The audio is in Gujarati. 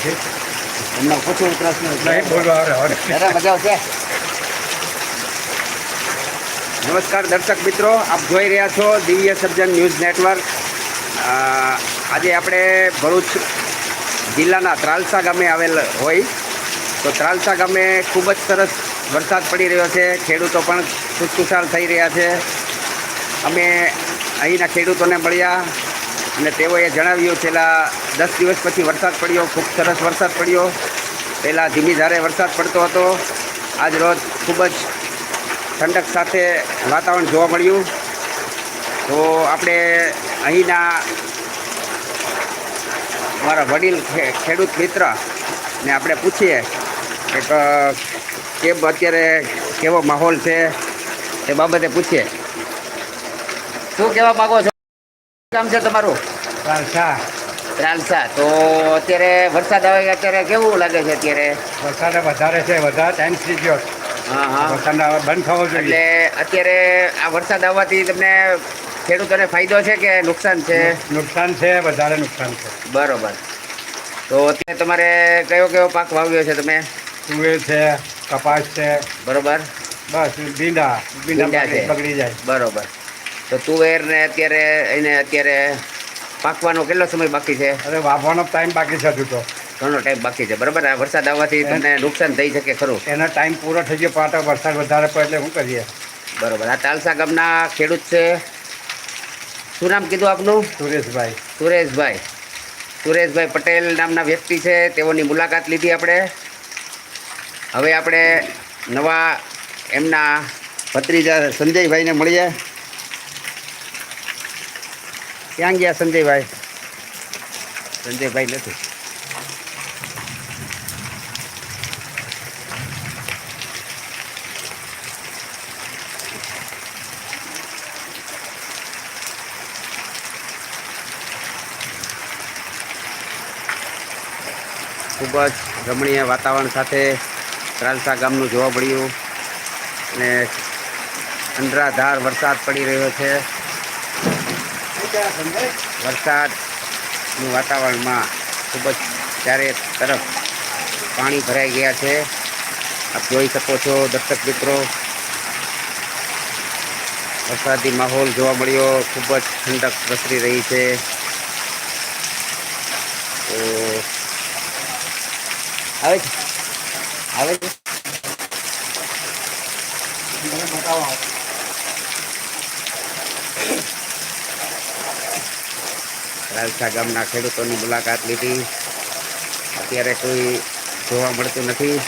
પછી એમના પૂછું પ્રશ્ન નહીં મજા આવશે. નમસ્કાર દર્શક મિત્રો આપ જોઈ રહ્યા છો દિવ્ય સર્જન ન્યૂઝ નેટવર્ક. આજે આપણે ભરૂચ જિલ્લાના ત્રાલસા ગામે આવેલ હોય. તો ત્રાલસા ગામે ખૂબ જ સરસ વરસાદ પડી રહ્યો છે. ખેડૂતો પણ ખુશખુશાલ થઈ રહ્યા છે. અમે અહીંના ખેડૂતોને મળ્યા. અને તેઓએ જણાવ્યું, છેલ્લા દસ દિવસ પછી વરસાદ પડ્યો, ખૂબ સરસ વરસાદ પડ્યો. પહેલાં ધીમી ધારે વરસાદ પડતો હતો. આજ રોજ ખૂબ જ ઠંડક સાથે વાતાવરણ જોવા મળ્યું. તો આપણે અહીંના મારા વડીલ ખેડૂત મિત્ર ને આપણે પૂછીએ કે કેમ અત્યારે કેવો માહોલ છે? એ બાબતે પૂછીએ. શું કહેવા માગો છો? કામ છે તમારું? ચાલશા ત્રાલસા તો અત્યારે વરસાદ આવે અત્યારે કેવું લાગે છે અત્યારે? વરસાદ વધારે છે વધારે ટાઈમ થઈ ગયો. હા હા. વરસાદ બંધ થવો એટલે અત્યારે આ વરસાદ આવવાથી તમને ખેડૂતોને ફાયદો છે કે નુકસાન છે? નુકસાન છે વધારે નુકસાન છે. બરોબર. તો અત્યારે તમારે કયો કયો પાક વાવ્યો છે તમે? તુવેર છે કપાસ છે. બરોબર. બસ ભીંડા. ભીંડા બગડી જાય. બરોબર. તો તુવેર ને અત્યારે એને અત્યારે પાકવાનો કેટલો સમય બાકી છે? અરે વાવવાનો ટાઈમ બાકી છે હજુ તો. ઘણો ટાઈમ બાકી છે બરાબર? આ વરસાદ આવવાથી તમને નુકસાન થઈ શકે ખરું? એનો ટાઈમ પૂરો થઈ ગયો પાટો વરસાદ વધારે પડે એટલે શું કરીએ? બરોબર. આ તાલસા ગામના ખેડૂત છે. શું નામ કીધું આપનું? સુરેશભાઈ. સુરેશભાઈ. સુરેશભાઈ પટેલ નામના વ્યક્તિ છે. તેઓની મુલાકાત લીધી આપણે. હવે આપણે નવા એમના ભત્રીજા સંજયભાઈને મળીએ. ક્યાં ગયા સંજયભાઈ? સંજયભાઈ નથી. ખૂબ જ રમણીય વાતાવરણ સાથે ત્રાલસા ગામનું જોવા મળ્યું અને અંધરાધાર વરસાદ પડી રહ્યો છે. વરસાદનું વાતાવરણમાં ખૂબ જ ચારે તરફ પાણી ભરાઈ ગયા છે. આપ જોઈ શકો છો દર્શક મિત્રો, વરસાદી માહોલ જોવા મળ્યો, ખૂબ જ ઠંડક પ્રસરી રહી છે. તો આવે છે? આવે છે? લાલસા ગામના ખેડૂતોની મુલાકાત લીધી. અત્યારે કોઈ જોવા મળતું નથી.